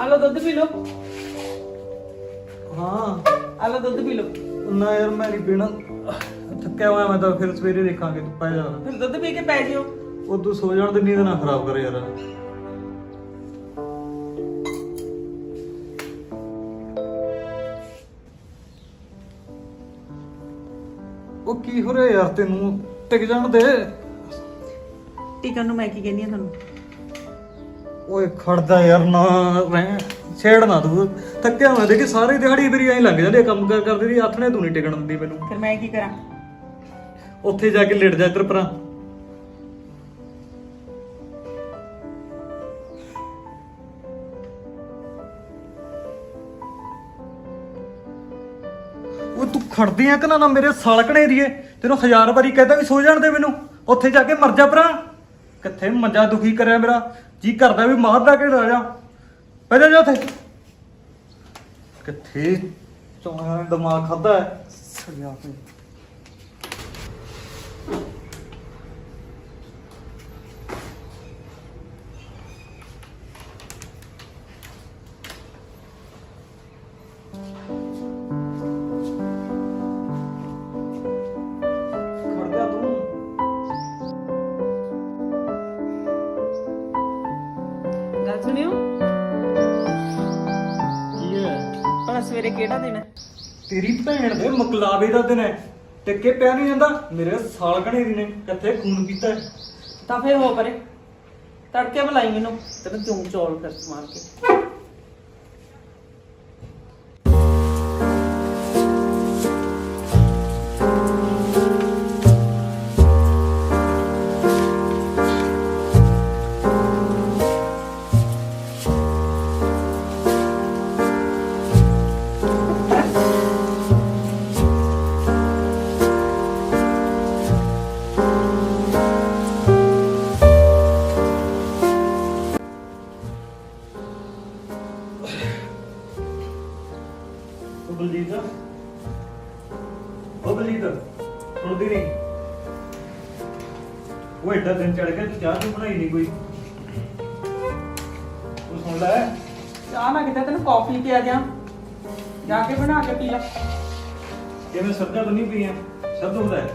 ਆ ਲਓ ਦੁੱਧ ਪੀ ਲਓ। ਹਾਂ। ਆ ਲਓ ਦੁੱਧ ਪੀ ਲਓ। ਨਾ ਯਾਰ ਮੈਂ ਨਹੀਂ ਪੀਣਾ। ਥੱਕਿਆ ਹੋਇਆ ਮੈਂ ਤਾਂ ਫਿਰ ਸਵੇਰੇ ਦੇਖਾਂਗੇ ਤੂੰ ਪੈ ਜਾ ਫਿਰ ਦੁੱਧ ਪੀ ਕੇ ਪੈ ਜਿਓ। ਉਹ ਤੂੰ ਸੋ ਜਾਣ ਦੇ ਨੀਂਦ ਨਾ ਖਰਾਬ ਕਰ ਯਾਰ। ਉਹ ਕੀ ਹੋ ਰਿਹਾ ਯਾਰ ਤੈਨੂੰ? ਟਿਕ ਜਾਣ ਦੇ। ਟਿਕਨ ਨੂੰ ਮੈਂ ਕੀ ਕਹਿੰਦੀ ਆ ਤੁਹਾਨੂੰ? ਓਏ ਖੜਦਾ ਯਾਰ ਨਾ ਰਹਿ ਛੇੜ ਨਾ ਤੂੰ ਥੱਕਿਆ ਹੋਇਆ ਦੇਖੀ ਸਾਰੀ ਦਿਹਾੜੀ ਮੇਰੀ ਐਂ ਲੰਘ ਜਾਂਦੀ ਆ ਕੰਮ ਕਰ ਕਰਦੇ ਦੀ ਹੱਥ ਨੇ ਤੂੰ ਨਹੀਂ ਟਿਕਣ ਦਿੰਦੀ ਮੈਨੂੰ। ਫਿਰ ਮੈਂ ਕੀ ਕਰਾਂ? ਉੱਥੇ ਜਾ ਕੇ ਲੇਟ ਜਾ ਇੱਧਰ ਪਰਾਂ। ਉਹ ਤੂੰ ਖੜਦੀ ਆ ਕਿ ਨਾ ਨਾ ਮੇਰੇ ਸਾਲਕਣੇ ਦੀਏ ਤੈਨੂੰ ਹਜ਼ਾਰ ਵਾਰੀ ਕਹਤਾ ਵੀ ਸੋ ਜਾਣ ਦੇ ਮੈਨੂੰ। ਉੱਥੇ ਜਾ ਕੇ ਮਰ ਜਾ ਪਰਾਂ। ਕਿੱਥੇ ਮੰਜਾ ਦੁਖੀ ਕਰਿਆ ਮੇਰਾ। ਜੀ ਕਰਦਾ ਵੀ ਮਾਰ ਦਾ ਕੇ ਜਾ। ਪਹਿਲਾਂ ਜਾ ਉੱਥੇ। ਕਿੱਥੇ ਚੋਣਾ ਦਿਮਾਗ ਖਾਦਾ ਹੈ? ਸੜਿਆ ਪਿਆ। ਹੈ? ਸਵੇਰੇ ਕਿਹੜਾ ਦਿਨ ਹੈ? ਤੇਰੀ ਭੈਣ ਦੇ ਮਕਲਾਵੇ ਦਾ ਦਿਨ ਹੈ। ਟਿੱਕੇ ਪਿਆ ਨਹੀਂ ਜਾਂਦਾ। ਮੇਰੇ ਸਾਲਕਣੇ ਦੀ ਨੇ ਕਿੱਥੇ ਖੂਨ ਪੀਤਾ ਹੈ। ਤਾਂ ਫਿਰ ਹੋ ਪਰੇ। ਤੜਕੇ ਬੁਲਾਈ ਮੈਨੂੰ। ਤੈਨੂੰ ਚੂੰ ਚੌਲ ਕਰ ਮਾਰ ਕੇ। ਦਿਨ ਚੜ ਗਿਆ ਤੂੰ ਚਾਹ ਤੂੰ ਬਣਾਈ ਨਹੀਂ ਕੋਈ? ਤੂੰ ਸੁਣ ਲੈ। ਚਾਹ ਮੈਂ ਕਿਤੇ ਤੈਨੂੰ ਕਾਫੀ ਪਿਆ ਦਿਆਂ ਜਾ ਕੇ ਬਣਾ ਕੇ ਪੀ ਲੈ। ਕਿਵੇਂ ਸਰਦਾ ਤਾਂ ਨਹੀਂ ਪੀਆਂ ਸਭ ਦੁਖਦਾ ਹੈ।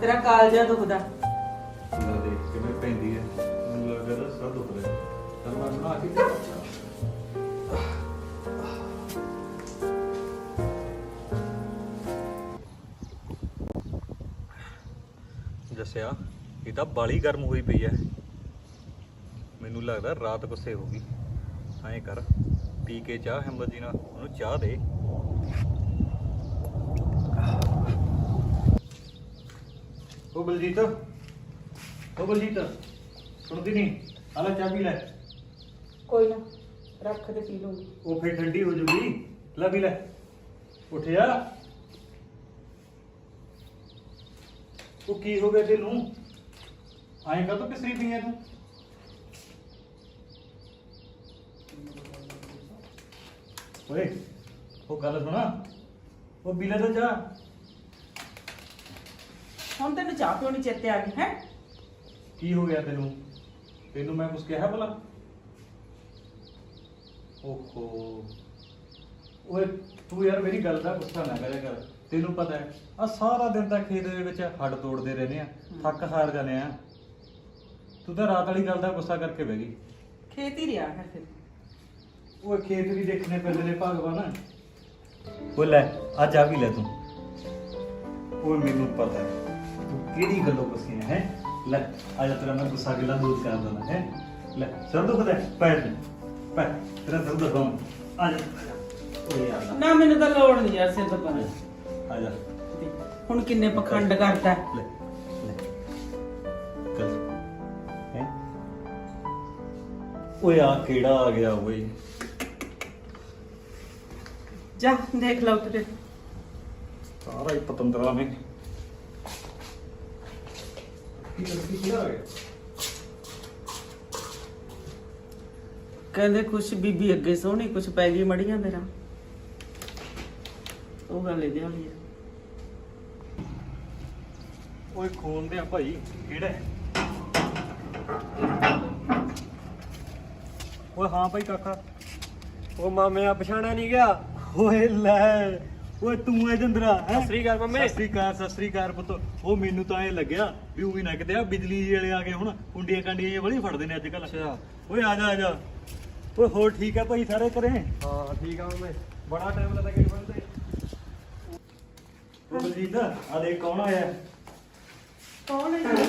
ਤੇਰਾ ਕਾਲਜਾ ਦੁਖਦਾ ਲੈ ਦੇਖ ਕਿਵੇਂ ਪੈਂਦੀ ਹੈ ਮੈਨੂੰ ਲੱਗਦਾ ਤਾਂ ਸਭ ਦੁਖਦਾ ਹੈ। ਤਾਂ ਮੈਂ ਬਣਾ ਕੇ ਦੇ ਜੱਸਿਆ ਇਹ ਤਾਂ ਬਾਲੀ ਗਰਮ ਹੋਈ ਪਈ ਐ। ਮੈਨੂੰ ਲੱਗਦਾ ਰਾਤ ਗੁੱਸੇ ਹੋ ਗਈ। ਐਂ ਕਰ ਪੀ ਕੇ ਚਾਹ ਹਿੰਮਤ ਜੀ ਨਾਲ ਉਹਨੂੰ ਚਾਹ ਦੇ। ਉਹ ਬਲਜੀਤ ਉਹ ਬਲਜੀਤ ਸੁਣਦੀ ਨਹੀਂ? ਆਲਾ ਚਾਹ ਪੀ ਲੈ। ਕੋਈ ਨਾ ਰੱਖ ਤੇ ਪੀ ਲੂੰਗੀ ਉਹ ਫੇਰ ਠੰਡੀ ਹੋ ਜੂਗੀ। ਲੈ ਪੀ ਲੈ। ਉੱਠ ਜਾ ਉਹ ਕੀ ਹੋ ਗਿਆ ਤੈਨੂੰ? ਆਏ ਕਦੋਂ ਕਿਸਰੀ ਪਈ ਤੂੰ? ਓਏ ਉਹ ਗੱਲ ਸੁਣਾ। ਉਹ ਪੀ ਲੈ ਤਾਂ ਚਾਹ। ਹੁਣ ਤੈਨੂੰ ਚਾਹ ਪਿਉਣੀ ਚੇਤੇ ਆ ਗਈ ਹੈ? ਕੀ ਹੋ ਗਿਆ ਤੈਨੂੰ? ਤੈਨੂੰ ਮੈਂ ਕੁਝ ਕਿਹਾ ਭਲਾ? ਓਹੋ। ਓਏ ਤੂੰ ਯਾਰ ਮੇਰੀ ਗੱਲ ਦਾ ਗੁੱਸਾ ਨਾ ਕਰਿਆ ਕਰ। ਤੈਨੂੰ ਪਤਾ ਹੈ ਆ ਸਾਰਾ ਦਿਨ ਤਾਂ ਖੇਤ ਦੇ ਵਿੱਚ ਹੱਡ ਤੋੜਦੇ ਰਹਿੰਦੇ ਆ ਥੱਕ ਹਾਰ ਜਾਂਦੇ ਆ। ਤੂੰ ਤਾਂ ਰਾਤ ਵਾਲੀ ਗੱਲ ਦਾ ਗੁੱਸਾ ਕਰਕੇ ਬਹਿ ਗਈ। ਖੇਤ ਹੀ ਰਿਹਾ ਹੈ ਫਿਰ। ਓਏ ਖੇਤ ਵੀ ਦੇਖਣੇ ਪੈਂਦੇ ਨੇ ਭਗਵਾਨ। ਓ ਲੈ ਆ ਜਾ ਵੀ ਲੈ ਤੂੰ। ਓਏ ਮੈਨੂੰ ਪਤਾ ਹੈ। ਤੂੰ ਕਿਹੜੀ ਗੱਲੋਂ ਗੁੱਸੇ ਹੈ? ਲੈ ਆ ਜਾ ਤੇਰਾ ਮੈਂ ਗੁੱਸਾ ਗਿਲਾ ਦੂਰ ਕਰ ਦਿੰਦਾ ਹੈ। ਲੈ ਸਰ ਦੁਖਦਾ ਹੈ? ਪੈਰ ਲੈ ਪੈ ਤੇਰਾ ਸਰ ਦੁਖਦਾ ਆ ਜਾ ਓਏ ਯਾਰ। ਨਾ ਮੈਨੂੰ ਤਾਂ ਲੋੜ ਨਹੀਂ ਯਾਰ ਸਿਰ ਦਬਾਉਣ ਆ ਜਾ। ਹੁਣ ਕਿੰਨੇ ਪਖੰਡ ਕਰਦਾ ਹੈ। ਲੈ। ਓਏ ਆ ਕਿਹੜਾ ਆ ਗਿਆ ਓਏ? ਜਾ ਦੇਖ ਲਓ ਤੇਰੇ ਸਾਰਾ ਹੀ ਪਤੰਦਰਾ ਨੇ ਕੀ ਕਰ ਕੀ ਆ ਗਿਆ ਕਹਿੰਦੇ ਕੁਛ ਬੀਬੀ ਅੱਗੇ ਸੋਹਣੀ ਕੁਛ ਪੈ ਗਈ ਮੜੀਆਂ ਮੇਰਾ। ਉਹ ਗੱਲ ਇਹਦੇ ਵਾਲੀ ਹੈ ਓਏ ਖੋਲਦੇ ਆ ਭਾਈ ਕਿਹੜਾ ਹੈ? ਓਏ ਹਾਂ ਭਾਈ ਕਾਕਾ। ਉਹ ਮਾਮੇ ਆ ਪਛਾਣਿਆ ਨਹੀਂ ਗਿਆ? ਓਏ ਲੈ ਓਏ ਤੂੰ ਐ ਜੰਦਰਾ ਹੈ? ਸਤਿ ਸ੍ਰੀ ਅਕਾਲ ਮੰਮੀ। ਸਤਿ ਸ੍ਰੀ ਅਕਾਲ ਸਤਿ ਸ੍ਰੀ ਅਕਾਲ ਪੁੱਤ। ਉਹ ਮੈਨੂੰ ਤਾਂ ਐ ਲੱਗਿਆ ਵੀ ਉਹ ਵੀ ਨਾ ਕਿਤੇ ਆ ਬਿਜਲੀ ਜਿਹੇ ਵਾਲੇ ਆ ਗਏ ਹੁਣ ਕੁੰਡੀਆਂ ਕਾਂਡੀਆਂ ਜਿਹੀਆਂ ਬੜੀ ਫੜਦੇ ਨੇ ਅੱਜ ਕੱਲ ਅੱਛਾ। ਓਏ ਆ ਜਾ ਆ ਜਾ। ਓਏ ਹੋਰ ਠੀਕ ਆ ਭਾਈ ਸਾਰੇ ਘਰੇ? ਹਾਂ ਠੀਕ ਆ ਮਾਮੇ। ਬੜਾ ਟਾਈਮ ਲੱਗਾ ਗੇਟ ਬੰਦ ਤੇ। ਓ ਬਲਜੀਤ ਆ ਦੇਖ ਕੌਣ ਆਇਆ? ਕੌਣ ਹੈ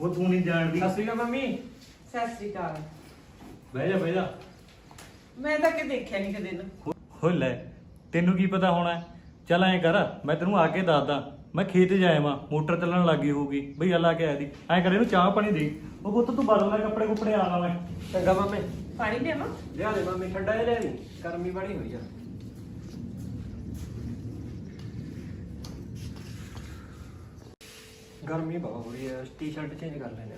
ਉਹ ਤੂੰ ਨਹੀਂ ਜਾਣਦੀ। ਸਤਿ ਸ੍ਰੀ ਅਕਾਲ ਮੰਮੀ। ਸਤਿ ਸ੍ਰੀ ਅਕਾਲ। ਬਹਿ ਜਾ ਬਹਿ ਜਾ। ਮੈਂ ਤਾਂ ਕਿ ਦੇਖਿਆ ਨਹੀਂ ਕਦੇ ਨਾ ਹੋ ਲੈ ਤੈਨੂੰ ਕੀ ਪਤਾ ਹੋਣਾ ਹੈ? ਚੱਲ ਐਂ ਕਰ ਮੈਂ ਤੈਨੂੰ ਆ ਕੇ ਦੱਸਦਾ। ਮੈਂ ਖੇਤ ਜਾਇਆ ਵਾਂ ਮੋਟਰ ਚੱਲਣ ਲੱਗੀ ਹੋਊਗੀ। ਬਈ ਅੱਲਾ ਕੇ ਆਇਆ ਦੀ। ਐਂ ਕਰ ਇਹਨੂੰ ਚਾਹ ਪਾਣੀ ਦੇ। ਉਹ ਪੁੱਤ ਤੂੰ ਬਦਲ ਲੈ ਕੱਪੜੇ ਕੁੱਪੜੇ ਆ ਲਾ ਮੈਂ। ਚੰਗਾ ਮਾਮੇ। ਪਾਣੀ ਦੇਵਾਂ ਲਿਆ ਦੇ ਮਾਮੇ ਠੰਡਾ ਜਿਹਾ ਲਿਆ ਦੀ। ਗਰਮੀ ਬੜੀ ਹੋਈ ਆ। ਗਰਮੀ ਬਹੁਤ ਹੋ ਰਹੀ ਹੈ ਟੀ-ਸ਼ਰਟ ਚੇਂਜ ਕਰ ਲੈਣੇ ਆ।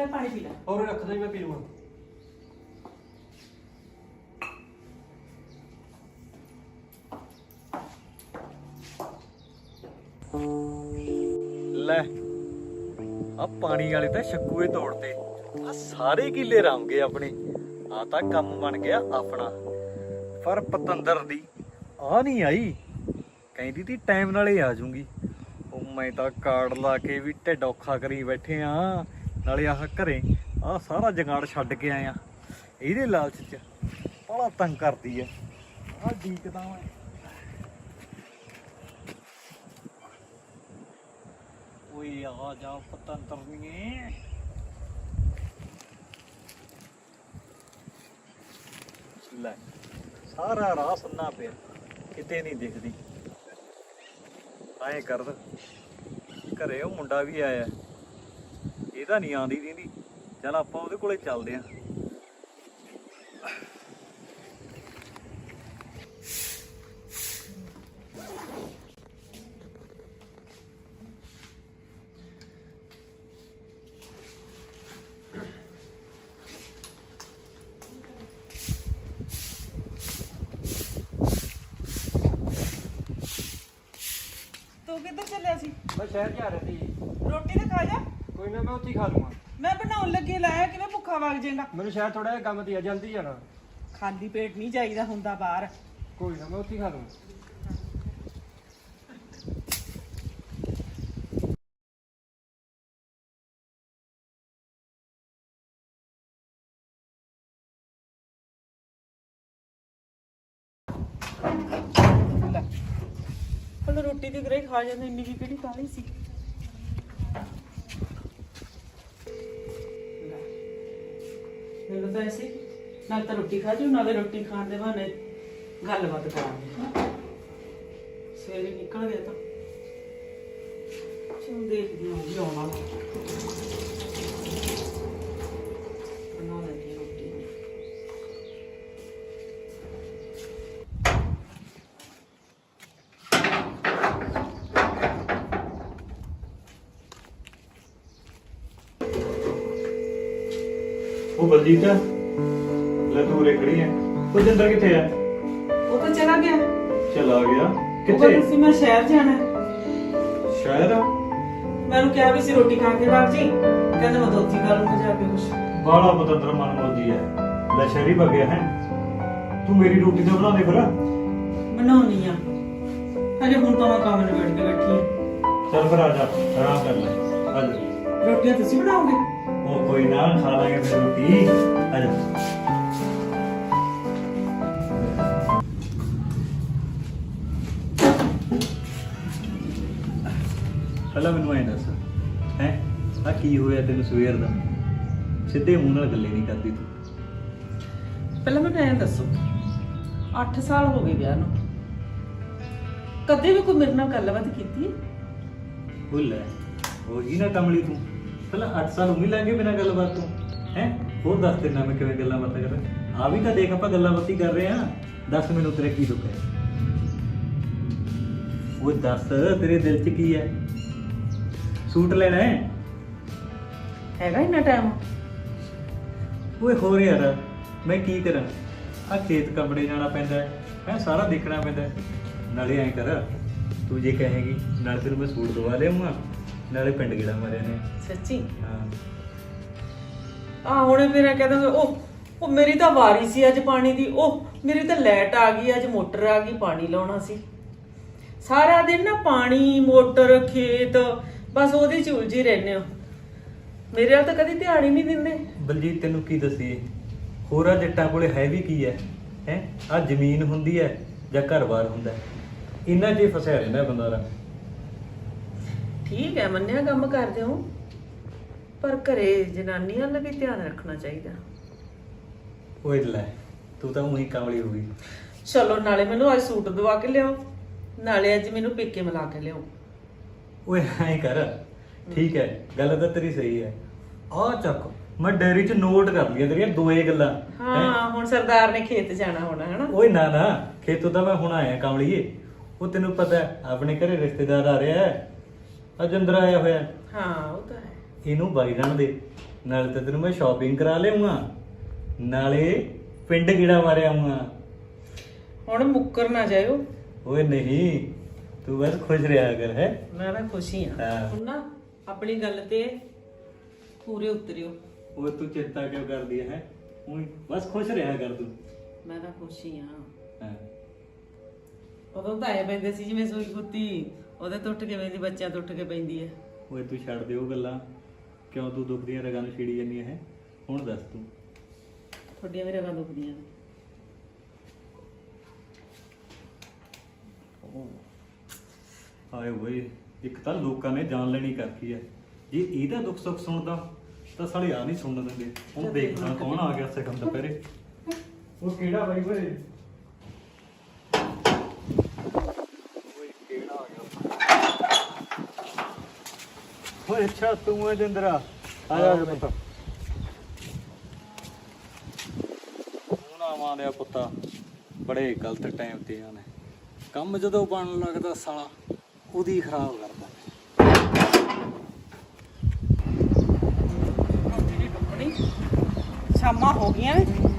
ਲੈ ਪਾਣੀ ਪੀ ਲੈ। ਹੋਰ ਰੱਖ ਦੇ ਮੈਂ ਪੀ ਲਵਾਂ। ਲੈ ਆ ਪਾਣੀ ਵਾਲੇ ਤਾਂ ਸ਼ੱਕੂਏ ਤੋੜਤੇ ਆ ਸਾਰੇ ਕੀਲੇ ਰਾਮ ਗਏ ਆਪਣੇ। ਆ ਤਾਂ ਕੰਮ ਬਣ ਗਿਆ ਆਪਣਾ। ਪਰ ਪਤੰਦਰ ਦੀ ਆ ਨਹੀਂ ਆਈ। ਕਹਿੰਦੀ ਤੀ ਟਾਈਮ ਨਾਲੇ ਆ ਜਾਊਗੀ ਉਹ ਮੈਂ ਤਾਂ ਕਾਰਡ ਲਾ ਕੇ ਵੀ ਢਿੱਡ ਔਖਾ ਕਰੀ ਬੈਠੇ ਆ। ਨਾਲੇ ਆਹ ਘਰੇ ਆਹ ਸਾਰਾ ਜਗਾੜ ਛੱਡ ਕੇ ਆਇਆ ਇਹਦੇ ਲਾਲਚ ਚ ਬੜਾ ਤੰਗ ਕਰਦੀ ਐ। ਆ ਡੀਕਦਾ ਮੈਂ ਓਏ। ਆ ਜਾ ਪਤੰਤਰਨੀਏ ਲੈ, ਸਾਰਾ ਰਾਹ ਸੁੰਨਾ ਪਿਆ। ਕਿਤੇ ਨਹੀਂ ਦਿਖਦੀ। ਆਏ ਕਰ। ਘਰੇ ਉਹ ਮੁੰਡਾ ਵੀ ਆਇਆ। ਇਹਦਾ ਨਹੀਂ ਆਂਦੀ ਦੀਂਦੀ ਚਲ ਆਪਾਂ ਉਹਦੇ ਕੋਲੇ ਚੱਲਦੇ ਆਂ। ਤੂੰ ਕਿੱਧਰ ਚੱਲਿਆ ਸੀ? ਮੈਂ ਸ਼ਹਿਰ ਜਾ ਰਹੀ ਸੀ। ਰੋਟੀ ਤਾਂ ਖਾ ਜਾ। ਕੋਈ ਨਾ ਮੈਂ ਉੱਥੇ ਹੀ ਖਾ ਲੂੰਗਾ। ਮੈਂ ਬਣਾਉਣ ਲੱਗੀ ਲਾਇਆ ਕਿਵੇਂ ਭੁੱਖਾ ਵਗ ਜਾਏਗਾ? ਮੈਨੂੰ ਸ਼ਹਿਰ ਥੋੜਾ ਜਿਹਾ ਕੰਮ ਤੇ ਆ ਜਲਦੀ ਜਾਣਾ ਖਾਲੀ ਪੇਟ ਨਹੀਂ ਜਾਈਦਾ ਹੁੰਦਾ ਬਾਹਰ। ਕੋਈ ਨਾ ਮੈਂ ਉੱਥੇ ਹੀ ਖਾ ਲੂੰਗਾ। ਹੁਣ ਰੋਟੀ ਦੀ ਗਰੇ ਖਾ ਜਾਂਦੇ ਇੰਨੀ ਵੀ ਕਿਹੜੀ ਕਾਲੀ ਸੀ? ਮੈਨੂੰ ਤਾਂ ਐਸੀ ਨਾਲ ਤਾਂ ਰੋਟੀ ਖਾ ਜੂ ਨਾਲੇ ਰੋਟੀ ਖਾਣ ਦੇ ਬਹਾਨੇ ਗੱਲਬਾਤ ਕਰਾਂਗੇ। ਸਵੇਰੇ ਨਿਕਲ ਗਿਆ ਤਾਂ। ਚਲ ਦੇਖਦੀ ਹਾਂ ਜੀ ਆਉਣਾ ਬਣਾ ਲੈਂਦੀ ਹਾਂ ਰੋਟੀ ਉਹ ਬਲਜੀਤ ਲੈ ਤੂੰ ਉਰੇ ਖੜੀ ਐ। ਉਹ ਜਿੰਦਰ ਕਿੱਥੇ ਐ? ਉਹ ਤਾਂ ਚਲਾ ਗਿਆ। ਚਲਾ ਗਿਆ। ਕਿੱਥੇ ਕਿੱਥੇ? ਸੀ ਮੈਂ ਸ਼ਹਿਰ ਜਾਣਾ। ਹੈ। ਸ਼ਾਇਦ ਮੈਂ ਉਹਨੂੰ ਕਿਹਾ ਵੀ ਸੀ ਰੋਟੀ ਖਾ ਕੇ ਬਾਹਰ ਜੀ ਕਹਿੰਦਾ ਮੈਂ ਦੋਤੀ ਖਾ ਲੂੰਗਾ ਜਾ ਕੇ ਕੁਛ। ਬਾਲਾ ਪਤੰਦਰ ਮਨ ਮੋਦੀ ਐ। ਲੈ ਸ਼ਹਿਰੀ ਵਗਿਆ ਹੈ। ਤੂੰ ਮੇਰੀ ਰੋਟੀ ਤਾਂ ਬਣਾ ਦੇ ਫਿਰ। ਬਣਾਉਣੀ ਆ। ਹਜੇ ਹੁਣ ਤਾਂ ਮੈਂ ਕੰਮ ਨਿਬੜ ਕੇ ਬੈਠੀ ਆ। ਚੱਲ ਫਿਰ ਆ ਜਾ। ਆਰਾਮ ਕਰ ਲੈ। ਆ ਜਾ। ਰੋਟੀਆਂ ਤੁਸੀਂ ਬਣਾਓਗੇ? ਉਹ ਕੋਈ ਨਾ ਖਾ ਲਾਂਗੇ ਫਿਰ ਰੋਟੀ। ਆ ਜਾ ਪਹਿਲਾਂ ਮੈਨੂੰ ਐਂ ਦੱਸ ਹੈ? ਆ ਕੀ ਹੋਇਆ ਤੈਨੂੰ ਸਵੇਰ ਦਾ? ਸਿੱਧੇ ਮੂੰਹ ਨਾਲ ਗੱਲੇ ਨਹੀਂ ਕਰਦੀ ਤੂੰ। ਪਹਿਲਾਂ ਮੈਨੂੰ ਐਂ ਦੱਸੋ 8 ਸਾਲ ਹੋ ਗਏ ਵਿਆਹ ਨੂੰ। ਕਦੇ ਵੀ ਕੋਈ ਮੇਰੇ ਨਾਲ ਗੱਲਬਾਤ ਕੀਤੀ ਹੈ? ਭੁੱਲ ਐ ਉਹੀ ਨਾ ਕਮਲੀ ਤੂੰ। ਪਹਿਲਾਂ 8 ਸਾਲ ਉਮੀ ਲੱਗੇ ਬਿਨਾਂ ਗੱਲਬਾਤ ਤੋਂ। ਹੈ? ਹੋਰ ਦੱਸ ਤੇਰੇ ਨਾਲ ਮੈਂ ਕਿਵੇਂ ਗੱਲਾਂ ਬਾਤਾਂ ਕਰਾਂ। ਆ ਵੀ ਤਾਂ ਦੇਖ ਆਪਾਂ ਗੱਲਾਂ ਬਾਤੀ ਕਰ ਰਹੇ ਆ ਦੱਸ ਮੈਨੂੰ ਤੇਰੇ ਕੀ ਦੁੱਖ ਹੈ? ਉਹ ਦੱਸ ਤੇਰੇ ਦਿਲ 'ਚ ਕੀ ਹੈ? ਸੂਟ ਲੈਣਾ ਹੈ? ਹੈਗਾ ਇੰਨਾ ਟਾਈਮ ਓਏ ਹੋਰ ਯਾਰ ਮੈਂ ਕੀ ਕਰਾਂ? ਆ ਖੇਤ ਕੰਬੜੇ ਜਾਣਾ ਪੈਂਦਾ ਹੈ। ਹੈਂ, ਸਾਰਾ ਦੇਖਣਾ ਪੈਂਦਾ ਹੈ। ਨਾਲੇ ਐਂ ਕਰ ਤੂੰ ਜੇ ਕਹੇਗੀ ਨਾਲ ਤੈਨੂੰ ਮੈਂ ਸੂਟ ਦਵਾ ਲਿਆਉਂਗਾ ਨਾਲੇ ਪਿੰਡ ਗੇੜਾ ਮਾਰਿਆ ਨੇ। ਸੱਚੀ? ਹਾਂ। ਆ ਹੁਣੇ ਮੇਰਾ ਕਹਿ ਦਾਂਗੇ ਉਹ ਉਹ ਮੇਰੀ ਤਾਂ ਵਾਰੀ ਸੀ ਅੱਜ ਪਾਣੀ ਦੀ। ਉਹ ਮੇਰੀ ਤਾਂ ਲਾਈਟ ਆ ਗਈ ਅੱਜ ਮੋਟਰ ਆ ਗਈ ਪਾਣੀ ਲਾਉਣਾ ਸੀ। ਸਾਰਾ ਦਿਨ ਨਾ ਪਾਣੀ ਮੋਟਰ ਖੇਤ ਬਸ ਉਹਦੇ ਚ ਉਲਝੀ ਰਹਿੰਦੇ ਹੋ। ਮੇਰੇ ਵੱਲ ਤਾਂ ਕਦੀ ਧਿਆਨ ਹੀ ਨਹੀਂ ਦਿੰਦੇ। ਬਲਜੀਤ ਤੈਨੂੰ ਕੀ ਦਸੀਏ? ਹੋਰਾਂ ਜੱਟਾਂ ਕੋਲੇ ਹੈ ਵੀ ਕੀ ਹੈ? ਹੈ? ਆ ਜ਼ਮੀਨ ਹੁੰਦੀ ਹੈ ਜਾਂ ਘਰ-ਬਾਰ ਹੁੰਦਾ ਹੈ? ਇਹਨਾਂ 'ਚ ਹੀ ਫਸਿਆ ਰਹਿੰਦਾ ਬੰਦਾ ਰਾ ਠੀਕ ਹੈ ਮੰਨਿਆ ਕੰਮ ਕਰਦੇ ਹੋ। ਪਰ ਘਰੇ ਜਨਾਨੀਆਂ ਦਾ ਵੀ ਧਿਆਨ ਰੱਖਣਾ ਚਾਹੀਦਾ। ਓਏ ਲੈ ਤੂੰ ਤਾਂ ਉਹੀ ਕਾਮਲੀ ਹੋ ਗਈ। ਚਲੋ ਨਾਲੇ ਮੈਨੂੰ ਅੱਜ ਸੂਟ ਦਵਾ ਕੇ ਲਿਆਓ। ਨਾਲੇ ਅੱਜ ਮੈਨੂੰ ਪੇਕੇ ਮਿਲਾ ਕੇ ਲਿਆਓ। ਓਏ ਐਂ ਕਰ। ਠੀਕ ਹੈ ਗੱਲ ਤਾਂ ਤੇਰੀ ਸਹੀ ਹੈ। ਆ ਚੱਕ ਮੈਂ ਡੈਰੀ 'ਚ ਨੋਟ ਕਰ ਲਿਆ ਤੇਰੀਆਂ ਦੋਏ ਗੱਲਾਂ। ਹੈਂ? ਹੁਣ ਸਰਦਾਰ ਨੇ ਖੇਤ ਜਾਣਾ ਹੋਣਾ ਹਨਾ? ਓਏ ਨਾ ਨਾ ਖੇਤੋਂ ਤਾਂ ਮੈਂ ਹੁਣ ਆਇਆ ਕਾਮਲੀਏ ਉਹ ਤੈਨੂੰ ਪਤਾ ਆਪਣੇ ਘਰੇ ਰਿਸ਼ਤੇਦਾਰ ਆ ਰਿਹਾ ਹੈ। ਅਜੰਦਰ ਆਇਆ ਹੋਇਆ। ਹੈ। ਹਾਂ ਉਹ ਤਾਂ ਹੈ। ਇਹਨੂੰ ਬਾਈ ਰਹਿਣ ਦੇ। ਨਾਲੇ ਤਾਂ ਤੈਨੂੰ ਮੈਂ ਸ਼ਾਪਿੰਗ ਕਰਾ ਲਿਆਉਂਗਾ। ਨਾਲੇ ਪਿੰਡ ਗੀੜਾ ਮਾਰਿਆ ਆਉਂਗਾ ਹੁਣ ਮੁੱਕਰ ਨਾ ਜਾਇਓ। ਓਏ ਨਹੀਂ ਤੂੰ ਬਸ ਖੁਸ਼ ਰਿਹਾ ਕਰ ਹੈ? ਮੈਂ ਤਾਂ ਖੁਸ਼ੀ ਹਾਂ। ਹੁਣ ਨਾ ਆਪਣੀ ਗੱਲ ਤੇ ਪੂਰੇ ਉਤਰਿਓ। ਓਏ ਤੂੰ ਚਿੰਤਾ ਕਿਉਂ ਕਰਦੀ ਹੈ? ਓਏ ਬਸ ਖੁਸ਼ ਰਿਹਾ ਕਰ ਤੂੰ। ਮੈਂ ਤਾਂ ਖੁਸ਼ੀ ਆ ਹਾਂ। ਉਦੋਂ ਤਾਂ ਆਏ ਪੈਂਦੇ ਸੀ ਜਿਵੇਂ ਸੂਈ ਕੁੱਤੀ ਉਹਦੇ ਟੁੱਟ ਕੇ ਪੈਂਦੀ ਬੱਚਿਆਂ ਤੋਂ ਉੱਠ ਕੇ ਪੈਂਦੀ ਹੈ। ਓਏ ਤੂੰ ਛੱਡ ਦੇ ਉਹ ਗੱਲਾਂ। ਕਿਉਂ ਤੂੰ ਦੁੱਖ ਦੀਆਂ ਰਗਾਂ ਨੂੰ ਛਿੜੀ ਜਾਂਦੀ ਹੈ? ਹੁਣ ਦੱਸ ਤੂੰ। ਤੁਹਾਡੀਆਂ ਮੇਰੇ ਰਗਾਂ ਦੁਖਦੀਆਂ ਨੇ। ਹਾਏ ਓਏ ਇੱਕ ਤਾਂ ਲੋਕਾਂ ਨੇ ਜਾਨ ਲੈਣੀ ਕਰਤੀ ਹੈ। ਜੇ ਇਹਦਾ ਦੁੱਖ ਸੁੱਖ ਸੁਣਦਾ ਤਾਂ ਸਾਲੇ ਆ ਨਹੀਂ ਸੁਣਨ ਦਿੰਦੇ। ਹੁਣ ਦੇਖਣਾ ਕੌਣ ਆ ਗਿਆ ਸਗਮ ਦੁਪਹਿਰੇ। ਉਹ ਕਿਹੜਾ ਬਾਈ ਓਏ ਕਿਹੜਾ ਆ ਗਿਆ ਓਏ ਅੱਛਾ ਤੂੰ ਹੈ ਜਿੰਦਰਾ ਆ ਜਾ ਪੁੱਤ ਉਹਨਾਂ ਮਾਰਿਆ ਪੁੱਤਾ ਬੜੇ ਗਲਤ ਟਾਈਮ ਤੇ ਆਨੇ ਕੰਮ ਜਦੋਂ ਬਣਨ ਲੱਗਦਾ ਸਾਲਾ ਉਹਦੀ ਖਰਾਬ ਕਰਦਾ ਸ਼ਾਮਾਂ ਹੋ ਗਈਆਂ ਨੇ।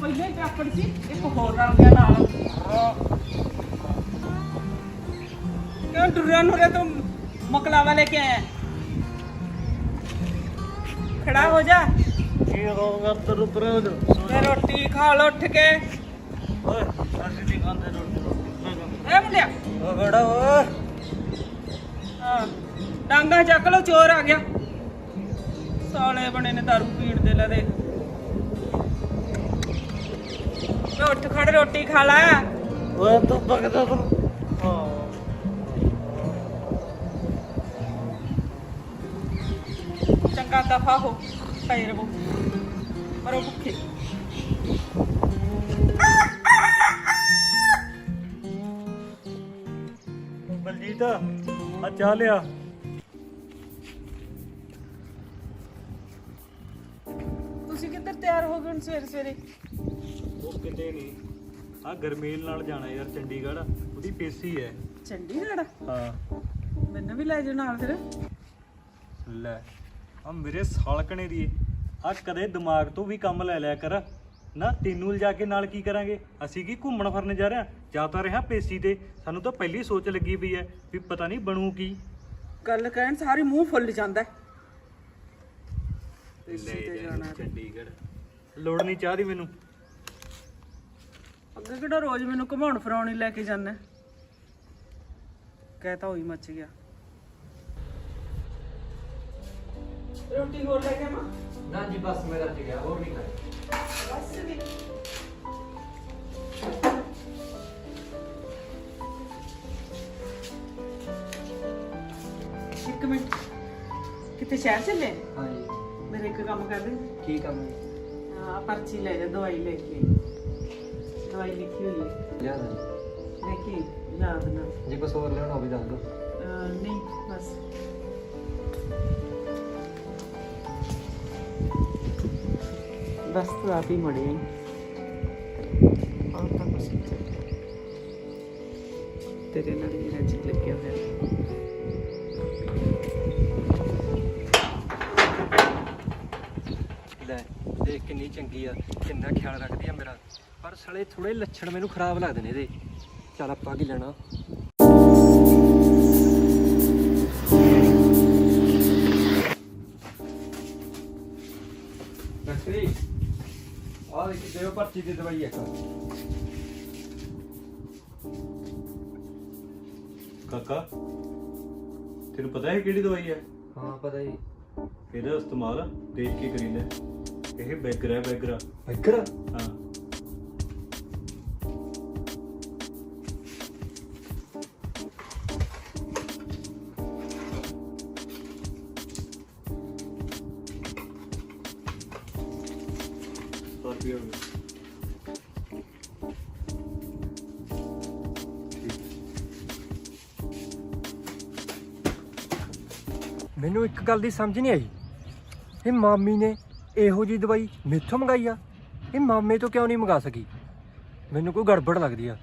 ਪਹਿਲੇ ਹੀ ਚਾਪੜ ਸੀ ਇੱਕ ਹੋਰ ਰਲ ਗਿਆ ਨਾਲ। ਕਿਉਂ ਡੁਰਿਆ ਨੂੰ ਤੂੰ ਮਕਲਾਵਾ ਲੈ ਕੇ ਆਇਆ? ਖੜਾ ਹੋ ਜਾ। ਕੀ ਹੋਗਾ ਤਰ ਉਤਰ ਤੇ ਰੋਟੀ ਖਾ ਲੋ ਉੱਠ ਕੇ। ਓਏ ਅਸੀਂ ਨਹੀਂ ਖਾਂਦੇ ਰੋਟੀ ਐ ਮੁੰਡਿਆ। ਓ ਬੜਾ ਓਏ ਹਾਂ ਡਾਂਗਾ ਚੱਕ ਲੋ ਚੋਰ ਆ ਗਿਆ। ਸਾਲੇ ਬਣੇ ਨੇ ਦਾਰੂ ਪੀਣ ਦੇ ਲੈ ਦੇ। ਵੇ ਉੱਠ ਖੜ ਰੋਟੀ ਖਾ ਲੈ। ਓਏ ਤੂੰ ਬਗਦਾ ਤੂੰ। ਚੰਗਾ ਦਫਾ ਹੋ ਪਈ ਰਵੋ ਮਰੋ ਭੁੱਖੇ। ਬਲਜੀਤ ਆ ਚਾਹ ਲਿਆ। ਤੁਸੀਂ ਕਿੱਧਰ ਤਿਆਰ ਹੋ ਗਏ ਹੁਣ ਸਵੇਰੇ ਸਵੇਰੇ ਉਹ ਕਿਤੇ ਨਹੀਂ ਆ ਗਰਮੇਲ ਨਾਲ ਜਾਣਾ ਯਾਰ ਚੰਡੀਗੜ੍ਹ ਉਹਦੀ ਪੇਸੀ ਹੈ। ਚੰਡੀਗੜ੍ਹ? ਹਾਂ। ਮੈਨੂੰ ਵੀ ਲੈ ਜਾਓ ਨਾਲ ਫਿਰ। ਲੈ ਆ ਮੇਰੇ ਸਾਲਕਣੇ ਦੀ ਆ ਕਦੇ ਦਿਮਾਗ ਤੋਂ ਵੀ ਕੰਮ ਲੈ ਲਿਆ ਕਰ। ਨਾ ਤੈਨੂੰ ਲਿਜਾ ਕੇ ਨਾਲ ਕੀ ਕਰਾਂਗੇ? ਅਸੀਂ ਕੀ ਘੁੰਮਣ ਫਿਰਨ ਜਾ ਰਹੇ ਹਾਂ? ਜਾਂ ਤਾਂ ਰਿਹਾ ਪੇਸੀ ਤੇ। ਸਾਨੂੰ ਤਾਂ ਪਹਿਲੀ ਸੋਚ ਲੱਗੀ ਪਈ ਹੈ ਵੀ ਪਤਾ ਨਹੀਂ ਬਣੂ ਕੀ। ਗੱਲ ਕਹਿਣ ਸਾਰੀ ਮੂੰਹ ਫੁੱਲ ਜਾਂਦਾ ਹੈ। ਪੇਸੀ ਤੇ ਜਾਣਾ ਚੰਡੀਗੜ੍ਹ। ਲੋੜ ਨਹੀਂ ਚਾਹਦੀ ਮੈਨੂੰ। ਅੱਗੇ ਕਿਹੜਾ ਰੋਜ਼ ਮੈਨੂੰ ਘਮਾਉਣ ਫਰਾਉਣ ਲੈ ਕੇ ਜਾਂਦਾ? ਕਹਿ ਤਾਂ ਹੋਈ ਮੱਚ ਗਿਆ। ਰੋਟੀ ਹੋਰ ਲੈ ਕੇ ਆਵਾਂ? ਨਾ ਜੀ ਬਸ ਮੈਂ ਰੱਜ ਗਿਆ ਹੋਰ ਨਹੀਂ ਖਾਈ ਬਸ ਵੀ। ਇੱਕ ਮਿੰਟ। ਕਿਤੇ ਸ਼ਹਿਰ ਚੱਲੇ? ਹਾਂ ਜੀ ਮੇਰੇ ਇੱਕ ਕੰਮ ਕਰ ਦੇ ਕੀ ਕੰਮ ਹੈ? ਆ ਪਰਚੀ ਲੈ ਜਾ ਦਵਾਈ ਲੈ ਕੇ। ਦਵਾਈ ਲਿਖੀ ਹੋਈ ਹੈ। ਲਿਆ ਜੀ। ਦੇਖੀ ਯਾਦ ਨਾ। ਜੇ ਕੁਛ ਹੋਰ ਲੈਣਾ ਹੋਵੇ ਦੱਸ ਦਿਓ। ਅਹ ਨਹੀਂ ਬਸ। ਬਸ ਤੂੰ ਆਪ ਹੀ ਮੜੀ ਤਾਂ ਕੁਛ ਨਹੀਂ। ਤੇਰੇ ਨਾਲ ਮੇਰਾ ਜੀ ਲੱਗਿਆ ਹੋਇਆ। ਲੈ ਦੇਖ ਕਿੰਨੀ ਚੰਗੀ ਆ ਕਿੰਨਾ ਖਿਆਲ ਰੱਖਦੀ ਆ ਮੇਰਾ। ਪਰ ਸਲੇ ਥੋੜੇ ਲੱਛਣ ਮੈਨੂੰ ਖਰਾਬ ਲੱਗਦੇ ਨੇ ਇਹਦੇ। ਚੱਲ ਆਪਾਂ ਕੀ ਲੈਣਾ ਡਾਕਟਰੀ ਆ ਦੇਖ ਦਿਓ ਪਰਚੀ ਦੀ ਦਵਾਈ ਇੱਕ ਕਾਕਾ ਤੈਨੂੰ ਪਤਾ ਹੈ ਕਿਹੜੀ ਦਵਾਈ ਹੈ ਹਾਂ ਪਤਾ ਜੀ ਇਹਦਾ ਇਸਤੇਮਾਲ ਦੇਖ ਕੇ ਕਰੀ ਲੈ ਇਹ ਬੈਗਰ ਹੈ ਬੈਗਰ? ਬੈਕਰ ਹਾਂ। ਰੁਪਏ ਹੋ ਮੈਨੂੰ ਇੱਕ ਗੱਲ ਦੀ ਸਮਝ ਨਹੀਂ ਆਈ। ਇਹ ਮਾਮੀ ਨੇ ਇਹੋ ਜੀ ਦਵਾਈ ਮੇਥੋਂ ਮੰਗਾਈ ਆ? ਇਹ ਮਾਮੇ ਤੋਂ ਕਿਉਂ ਨਹੀਂ ਮੰਗਾ ਸਕੀ? ਮੈਨੂੰ ਕੋਈ ਗੜਬੜ ਲੱਗਦੀ ਆ।